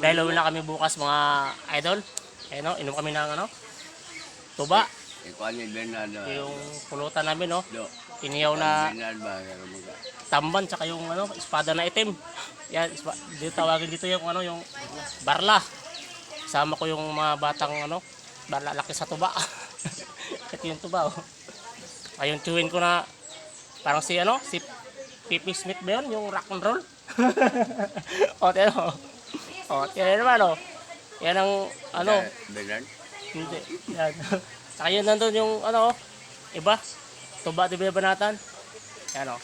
Dahil uwi na kami bukas mga idol. Ayun no, inom kami ng ano, tuba. Ikuan ni Bernardo. Yung pulutan namin no. Iniyaw na tamban tsaka yung ano, espada na itim. Yan, ispa- dito tawagin dito yung ano, yung barla. Sama ko yung mga batang ano, barla laki sa tuba. Ito yung tuba oh. Ayun tuwin ko na parang si ano, si Pipi Smith ba yun, yung rock and roll? o, tiyan o. O, tiyan naman o. Yan ang ano, Bernard? hindi. Yan. Saka yun nandun yung ano, iba. Tuba, di ba banatan? Yan o.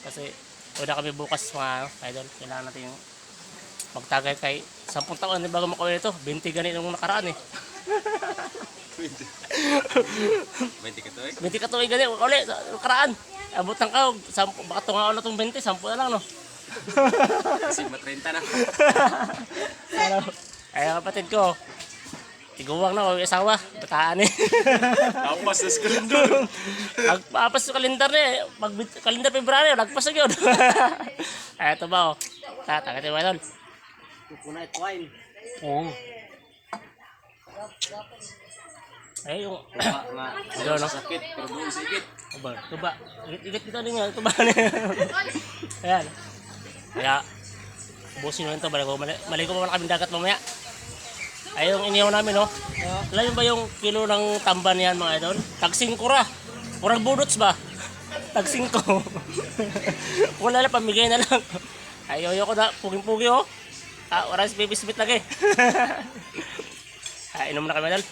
Kasi una kami bukas mga ano, idol. Kailangan natin yung magtagay kay 10 taon bago makawin ito. 20 ganit nung nakaraan eh. 20 ka to eh? 20 katuloy ganit. Uli, nakaraan. Abot ng. Sampu, baka tungaon na itong 20. 10 na lang no. Kasi ma-30 na. Ano? Ay, kapatid ko. Tiguwang na, may asawa. Bataan eh. Tapos na school Nagpapas sa kalendar na eh. Pag kalendar February, nagpas na yun. Ay, ito ba oh. Tatagay tayo idol. Kuna it wine. Oo. Ay, yung... Nga, nga. Ano, no? Sakit, pero buong sakit. Aba, ito ba? Ikit kita din yan. Ito ba? Ayan. Kaya, busin mo ito. Maligo, maligo pa kami dagat mamaya. Ay, yung iniyaw namin, no? Alam niyo ba yung kilo ng tamban yan, mga idol? Tag 5 ra. Murag budots ba? Tag 5. Wala na, pamigay na lang. Ay, yoyo ko na. Puging-pugi, oh. Ah, oras baby smith lagi. ah, inom na kami, idol.